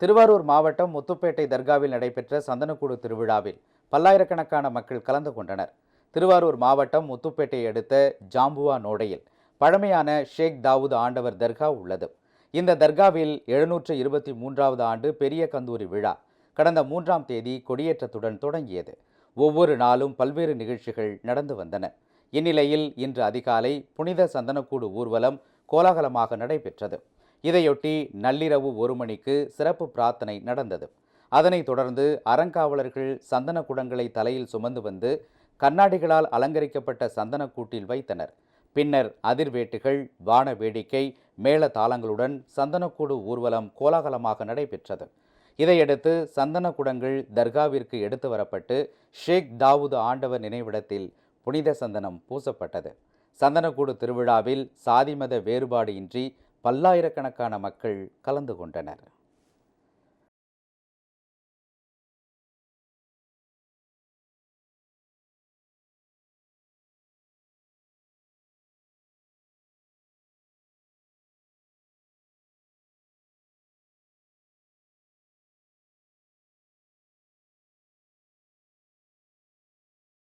திருவாரூர் மாவட்டம் முத்துப்பேட்டை தர்காவில் நடைபெற்ற சந்தனக்கூடு திருவிழாவில் பல்லாயிரக்கணக்கான மக்கள் கலந்து கொண்டனர். திருவாரூர் மாவட்டம் முத்துப்பேட்டையை அடுத்த ஜாம்புவா நோடையில் பழமையான ஷேக் தாவூத் ஆண்டவர் தர்கா உள்ளது. இந்த தர்காவில் எழுநூற்று இருபத்தி மூன்றாவது ஆண்டு பெரிய கந்தூரி விழா கடந்த மூன்றாம் தேதி கொடியேற்றத்துடன் தொடங்கியது. ஒவ்வொரு நாளும் பல்வேறு நிகழ்ச்சிகள் நடந்து வந்தன. இந்நிலையில் இன்று அதிகாலை புனித சந்தனக்கூடு ஊர்வலம் கோலாகலமாக நடைபெற்றது. இதையொட்டி நள்ளிரவு ஒரு மணிக்கு சிறப்பு பிரார்த்தனை நடந்தது. அதனைத் தொடர்ந்து அறங்காவலர்கள் சந்தன குடங்களை தலையில் சுமந்து வந்து கண்ணாடிகளால் அலங்கரிக்கப்பட்ட சந்தனக்கூட்டில் வைத்தனர். பின்னர் அதிர்வேட்டுகள் வான வேடிக்கை மேள தாளங்களுடன் சந்தனக்கூடு ஊர்வலம் கோலாகலமாக நடைபெற்றது. இதையடுத்து சந்தன குடங்கள் தர்காவிற்கு எடுத்து வரப்பட்டு ஷேக் தாவூது ஆண்டவர் நினைவிடத்தில் புனித சந்தனம் பூசப்பட்டது. சந்தனக்கூடு திருவிழாவில் சாதி மத வேறுபாடு இன்றி பல்லாயிரக்கணக்கான மக்கள் கலந்து கொண்டனர்.